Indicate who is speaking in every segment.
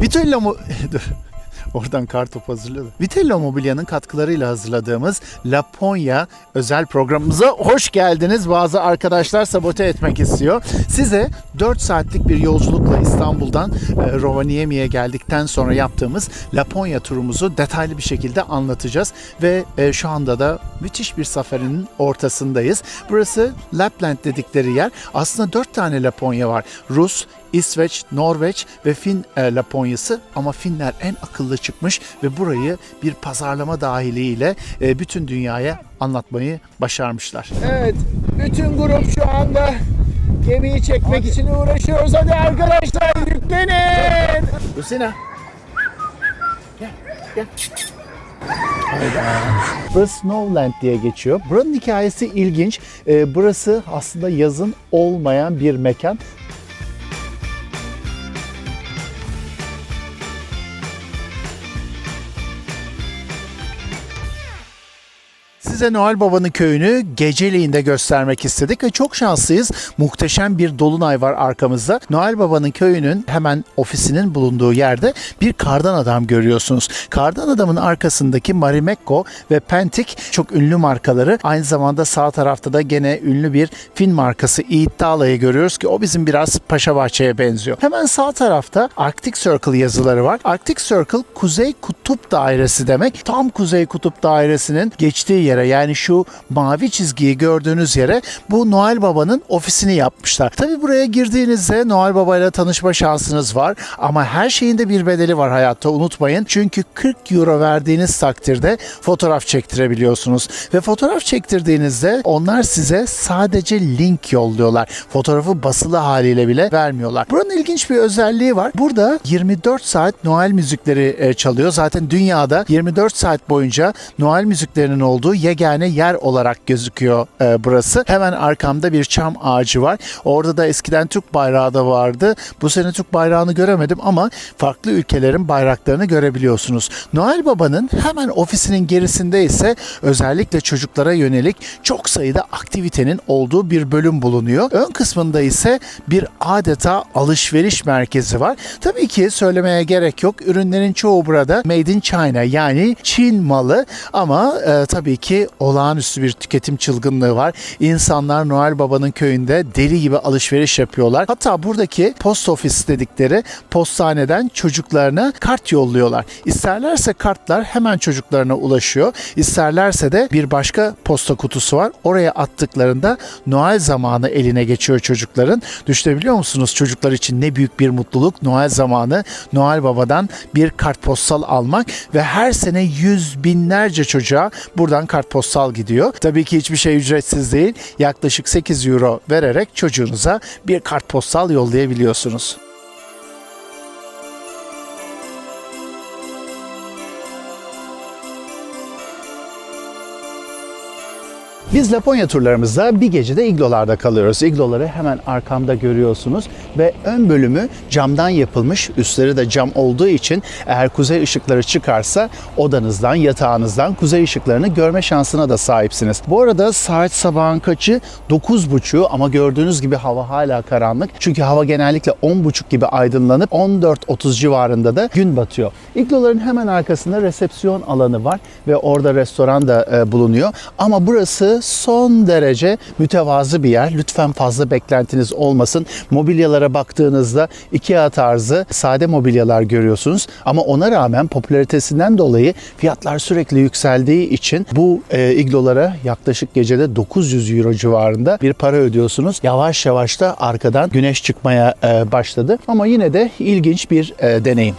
Speaker 1: Vitello mu... Oradan kartop hazırladı. Vitello Mobilya'nın katkılarıyla hazırladığımız Laponya özel programımıza hoş geldiniz. Bazı arkadaşlar sabote etmek istiyor. Size 4 saatlik bir yolculukla İstanbul'dan e, Rovaniemi'ye geldikten sonra yaptığımız Laponya turumuzu detaylı bir şekilde anlatacağız. Ve e, şu anda da müthiş bir safarinin ortasındayız. Burası Lapland dedikleri yer. Aslında 4 tane Laponya var. Rus, İsveç, Norveç ve Fin e, Laponyası ama Finler en akıllı çıkmış ve burayı bir pazarlama dahiliyle e, bütün dünyaya anlatmayı başarmışlar.
Speaker 2: Evet, bütün grup şu anda gemiyi çekmek için uğraşıyoruz. Hadi arkadaşlar yüklenin.
Speaker 1: Lucina. Gel, gel. Hayda. Burası Snowland diye geçiyor. Buranın hikayesi ilginç. E, burası aslında yazın olmayan bir mekan. Size Noel Baba'nın köyünü geceliğinde göstermek istedik ve çok şanslıyız. Muhteşem bir dolunay var arkamızda. Noel Baba'nın köyünün hemen ofisinin bulunduğu yerde bir kardan adam görüyorsunuz. Kardan adamın arkasındaki Marimekko ve Pentik çok ünlü markaları. Aynı zamanda sağ tarafta da gene ünlü bir Fin markası İddiala'yı görüyoruz ki o bizim biraz Paşa Bahçe'ye benziyor. Hemen sağ tarafta Arctic Circle yazıları var. Arctic Circle Kuzey Kutup Dairesi demek. Tam Kuzey Kutup Dairesi'nin geçtiği yere yani şu mavi çizgiyi gördüğünüz yere bu Noel Baba'nın ofisini yapmışlar. Tabi buraya girdiğinizde Noel Baba ile tanışma şansınız var ama her şeyin de bir bedeli var hayatta unutmayın. Çünkü 40 euro verdiğiniz takdirde fotoğraf çektirebiliyorsunuz ve fotoğraf çektirdiğinizde onlar size sadece link yolluyorlar. Fotoğrafı basılı haliyle bile vermiyorlar. Buranın ilginç bir özelliği var. Burada 24 saat Noel müzikleri e, çalıyor. Zaten dünyada 24 saat boyunca Noel müziklerinin olduğu yegane yer olarak gözüküyor e, burası. Hemen arkamda bir çam ağacı var. Orada da eskiden Türk bayrağı da vardı. Bu sene Türk bayrağını göremedim ama farklı ülkelerin bayraklarını görebiliyorsunuz. Noel Baba'nın hemen ofisinin gerisinde ise özellikle çocuklara yönelik çok sayıda aktivitenin olduğu bir bölüm bulunuyor. Ön kısmında ise bir adeta alışveriş merkezi var. Tabii ki söylemeye gerek yok. Ürünlerin çoğu burada made in China yani Çin malı ama e, tabii ki olağanüstü bir tüketim çılgınlığı var. İnsanlar Noel Baba'nın köyünde deli gibi alışveriş yapıyorlar. Hatta buradaki post office dedikleri postaneden çocuklarına kart yolluyorlar. İsterlerse kartlar hemen çocuklarına ulaşıyor. İsterlerse de bir başka posta kutusu var. Oraya attıklarında Noel zamanı eline geçiyor çocukların. Düşünebiliyor musunuz çocuklar için ne büyük bir mutluluk Noel zamanı Noel Baba'dan bir kartpostal almak ve her sene yüz binlerce çocuğa buradan kartpostal gidiyor. Tabii ki hiçbir şey ücretsiz değil. Yaklaşık 8 euro vererek çocuğunuza bir kartpostal yollayabiliyorsunuz. Biz Laponya turlarımızda bir gecede iglolarda kalıyoruz. İgloları hemen arkamda görüyorsunuz ve ön bölümü camdan yapılmış. Üstleri de cam olduğu için eğer kuzey ışıkları çıkarsa odanızdan, yatağınızdan kuzey ışıklarını görme şansına da sahipsiniz. Bu arada saat sabahın kaçı 9.30 ama gördüğünüz gibi hava hala karanlık. Çünkü hava genellikle 10.30 gibi aydınlanıp 14.30 civarında da gün batıyor. İgloların hemen arkasında resepsiyon alanı var ve orada restoran da e, bulunuyor. Ama burası son derece mütevazı bir yer. Lütfen fazla beklentiniz olmasın. Mobilyalara baktığınızda IKEA tarzı sade mobilyalar görüyorsunuz. Ama ona rağmen popülaritesinden dolayı fiyatlar sürekli yükseldiği için bu e, iglolara yaklaşık gecede 900 euro civarında bir para ödüyorsunuz. Yavaş yavaş da arkadan güneş çıkmaya e, başladı. Ama yine de ilginç bir e, deneyim.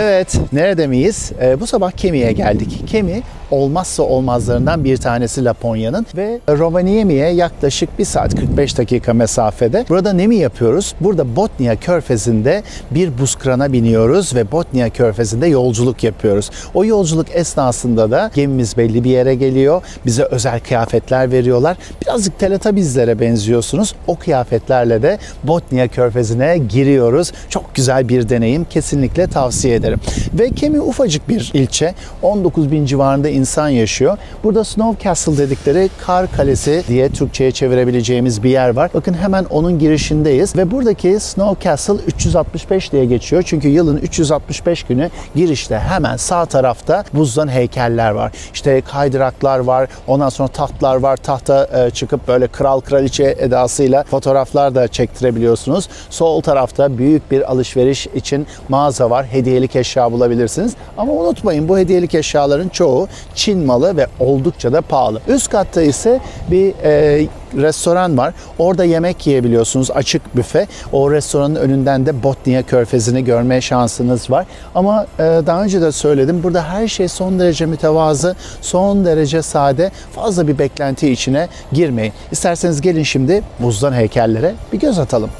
Speaker 1: Evet, nerede miyiz? Ee, bu sabah Kemi'ye geldik. Kemi, olmazsa olmazlarından bir tanesi Laponya'nın ve Rovaniemi'ye yaklaşık 1 saat 45 dakika mesafede. Burada ne mi yapıyoruz? Burada Botnia Körfezi'nde bir buz krana biniyoruz ve Botnia Körfezi'nde yolculuk yapıyoruz. O yolculuk esnasında da gemimiz belli bir yere geliyor. Bize özel kıyafetler veriyorlar. Birazcık Teletubbies'lere benziyorsunuz. O kıyafetlerle de Botnia Körfezi'ne giriyoruz. Çok güzel bir deneyim. Kesinlikle tavsiye ederim. Ve Kemi ufacık bir ilçe. 19 bin civarında insan yaşıyor. Burada Snow Castle dedikleri kar kalesi diye Türkçe'ye çevirebileceğimiz bir yer var. Bakın hemen onun girişindeyiz ve buradaki Snow Castle 365 diye geçiyor. Çünkü yılın 365 günü girişte hemen sağ tarafta buzdan heykeller var. İşte kaydıraklar var. Ondan sonra tahtlar var. Tahta e, çıkıp böyle kral kraliçe edasıyla fotoğraflar da çektirebiliyorsunuz. Sol tarafta büyük bir alışveriş için mağaza var. Hediyelik eşya bulabilirsiniz. Ama unutmayın bu hediyelik eşyaların çoğu Çin malı ve oldukça da pahalı. Üst katta ise bir e, restoran var. Orada yemek yiyebiliyorsunuz. Açık büfe. O restoranın önünden de Botnia Körfezi'ni görme şansınız var. Ama e, daha önce de söyledim. Burada her şey son derece mütevazı, son derece sade. Fazla bir beklenti içine girmeyin. İsterseniz gelin şimdi buzdan heykellere bir göz atalım.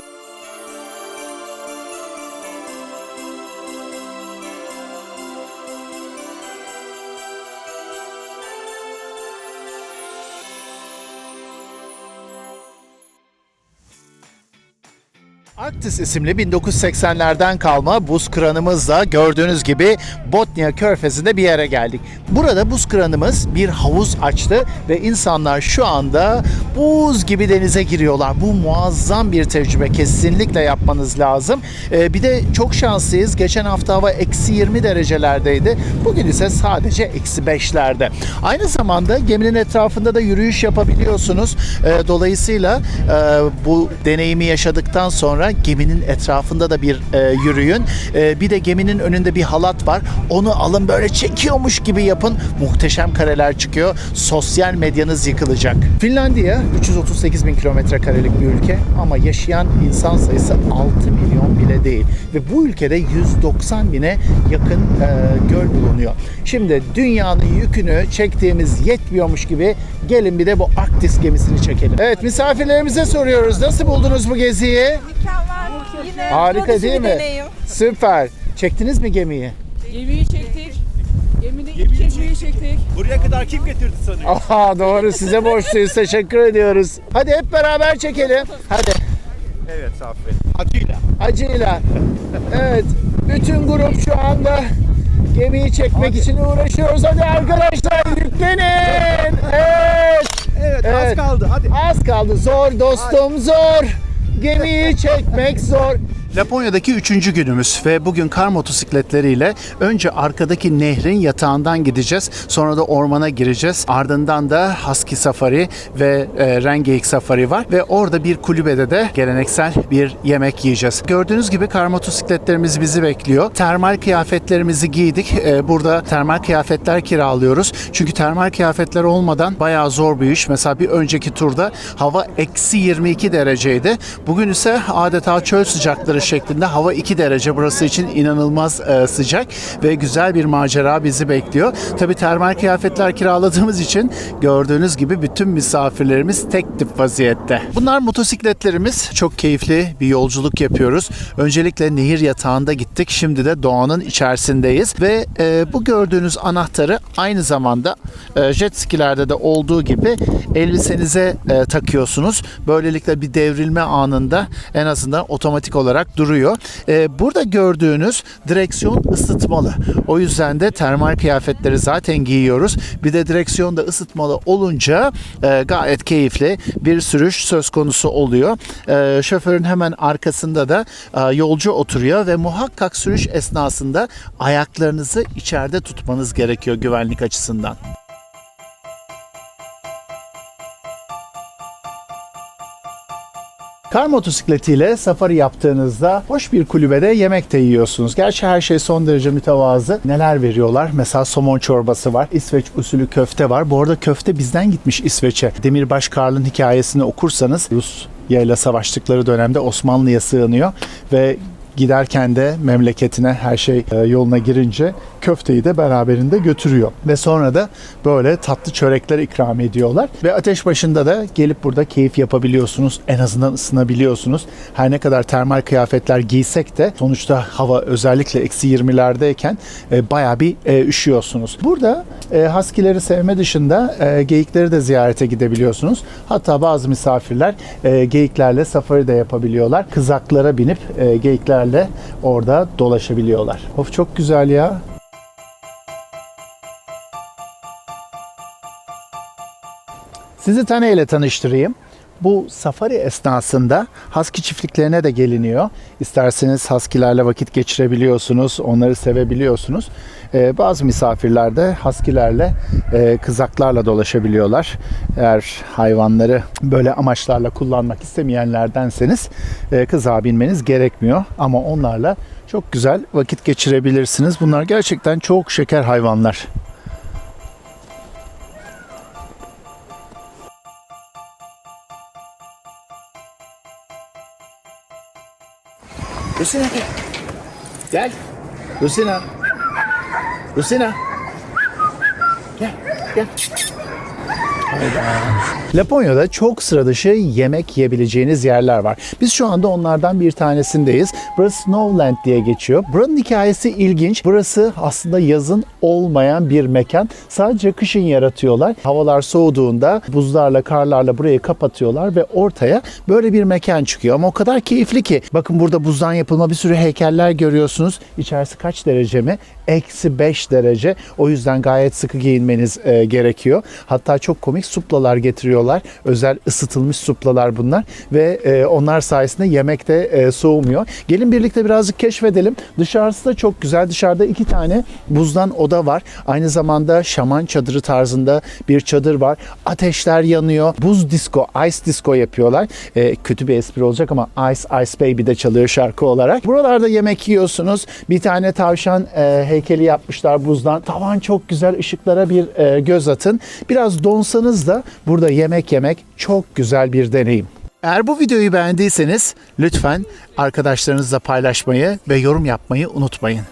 Speaker 1: Arktis isimli 1980'lerden kalma buz kranımızla gördüğünüz gibi Botnia Körfezi'nde bir yere geldik. Burada buz kranımız bir havuz açtı ve insanlar şu anda buz gibi denize giriyorlar. Bu muazzam bir tecrübe. Kesinlikle yapmanız lazım. Ee, bir de çok şanslıyız. Geçen hafta hava eksi 20 derecelerdeydi. Bugün ise sadece eksi 5'lerde. Aynı zamanda geminin etrafında da yürüyüş yapabiliyorsunuz. Ee, dolayısıyla e, bu deneyimi yaşadıktan sonra geminin etrafında da bir e, yürüyün. E, bir de geminin önünde bir halat var. Onu alın böyle çekiyormuş gibi yapın. Muhteşem kareler çıkıyor. Sosyal medyanız yıkılacak. Finlandiya 338 bin kilometre karelik bir ülke ama yaşayan insan sayısı 6 milyon bile değil. Ve bu ülkede 190 bine yakın e, göl bulunuyor. Şimdi dünyanın yükünü çektiğimiz yetmiyormuş gibi gelin bir de bu Arktis gemisini çekelim. Evet misafirlerimize soruyoruz. Nasıl buldunuz bu geziyi?
Speaker 3: Mükemmel. Yine
Speaker 1: Harika değil mi?
Speaker 3: deneyim.
Speaker 1: Süper. Çektiniz mi gemiyi?
Speaker 4: Gemiyi çektik. Gemide ilk gemiyi çektik.
Speaker 5: Buraya kadar kim getirdi sanıyor?
Speaker 1: Aha doğru size borçluyuz. Teşekkür ediyoruz. Hadi hep beraber çekelim. Hadi
Speaker 5: Evet Saffet. Acıyla.
Speaker 2: acıyla. Evet. Bütün grup şu anda gemiyi çekmek için uğraşıyoruz. Hadi arkadaşlar yüklenin. Evet.
Speaker 5: Evet,
Speaker 2: Evet.
Speaker 5: az kaldı. Hadi.
Speaker 2: Az kaldı. Zor dostum zor. Gemiyi çekmek zor.
Speaker 1: Laponya'daki üçüncü günümüz ve bugün kar motosikletleriyle önce arkadaki nehrin yatağından gideceğiz. Sonra da ormana gireceğiz. Ardından da Husky Safari ve e, Rengeyik Safari var ve orada bir kulübede de geleneksel bir yemek yiyeceğiz. Gördüğünüz gibi kar motosikletlerimiz bizi bekliyor. Termal kıyafetlerimizi giydik. E, burada termal kıyafetler kiralıyoruz. Çünkü termal kıyafetler olmadan bayağı zor bir iş. Mesela bir önceki turda hava eksi 22 dereceydi. Bugün ise adeta çöl sıcakları şeklinde hava 2 derece burası için inanılmaz e, sıcak ve güzel bir macera bizi bekliyor. Tabi termal kıyafetler kiraladığımız için gördüğünüz gibi bütün misafirlerimiz tek tip vaziyette. Bunlar motosikletlerimiz. Çok keyifli bir yolculuk yapıyoruz. Öncelikle nehir yatağında gittik. Şimdi de doğanın içerisindeyiz ve e, bu gördüğünüz anahtarı aynı zamanda e, jet skilerde de olduğu gibi elbisenize e, takıyorsunuz. Böylelikle bir devrilme anında en azından otomatik olarak duruyor. E, burada gördüğünüz direksiyon ısıtmalı. O yüzden de termal kıyafetleri zaten giyiyoruz. Bir de direksiyon da ısıtmalı olunca e, gayet keyifli bir sürüş söz konusu oluyor. E, şoförün hemen arkasında da e, yolcu oturuyor ve muhakkak sürüş esnasında ayaklarınızı içeride tutmanız gerekiyor güvenlik açısından. Kar motosikletiyle safari yaptığınızda hoş bir kulübede yemek de yiyorsunuz. Gerçi her şey son derece mütevazı. Neler veriyorlar? Mesela somon çorbası var. İsveç usulü köfte var. Bu arada köfte bizden gitmiş İsveç'e. Demirbaş Karl'ın hikayesini okursanız Rus ile savaştıkları dönemde Osmanlı'ya sığınıyor ve giderken de memleketine her şey e, yoluna girince köfteyi de beraberinde götürüyor. Ve sonra da böyle tatlı çörekler ikram ediyorlar. Ve ateş başında da gelip burada keyif yapabiliyorsunuz. En azından ısınabiliyorsunuz. Her ne kadar termal kıyafetler giysek de sonuçta hava özellikle eksi 20'lerdeyken e, bayağı bir e, üşüyorsunuz. Burada e, sevme dışında e, geyikleri de ziyarete gidebiliyorsunuz. Hatta bazı misafirler e, geyiklerle safari de yapabiliyorlar. Kızaklara binip e, geyiklerle orada dolaşabiliyorlar. Of çok güzel ya. Sizi Tane ile tanıştırayım. Bu safari esnasında husky çiftliklerine de geliniyor. İsterseniz huskylerle vakit geçirebiliyorsunuz, onları sevebiliyorsunuz. Ee, bazı misafirler de huskylerle, e, kızaklarla dolaşabiliyorlar. Eğer hayvanları böyle amaçlarla kullanmak istemeyenlerdenseniz e, kızağa binmeniz gerekmiyor. Ama onlarla çok güzel vakit geçirebilirsiniz. Bunlar gerçekten çok şeker hayvanlar. Rusina gel. Gel. Rusina. Rusina. Gel. Gel. Laponya'da çok sıra dışı yemek yiyebileceğiniz yerler var. Biz şu anda onlardan bir tanesindeyiz. Burası Snowland diye geçiyor. Buranın hikayesi ilginç. Burası aslında yazın olmayan bir mekan. Sadece kışın yaratıyorlar. Havalar soğuduğunda buzlarla, karlarla burayı kapatıyorlar ve ortaya böyle bir mekan çıkıyor. Ama o kadar keyifli ki. Bakın burada buzdan yapılma bir sürü heykeller görüyorsunuz. İçerisi kaç derece mi? Eksi 5 derece. O yüzden gayet sıkı giyinmeniz e, gerekiyor. Hatta çok komik suplalar getiriyorlar. Özel ısıtılmış suplalar bunlar ve e, onlar sayesinde yemek de e, soğumuyor. Gelin birlikte birazcık keşfedelim. Dışarısı da çok güzel. Dışarıda iki tane buzdan oda var. Aynı zamanda şaman çadırı tarzında bir çadır var. Ateşler yanıyor. Buz disco, ice disco yapıyorlar. E, kötü bir espri olacak ama Ice Ice Baby de çalıyor şarkı olarak. Buralarda yemek yiyorsunuz. Bir tane tavşan e, heykeli yapmışlar buzdan. Tavan çok güzel. ışıklara bir e, göz atın. Biraz donsanız da burada yemek yemek çok güzel bir deneyim. Eğer bu videoyu beğendiyseniz lütfen arkadaşlarınızla paylaşmayı ve yorum yapmayı unutmayın.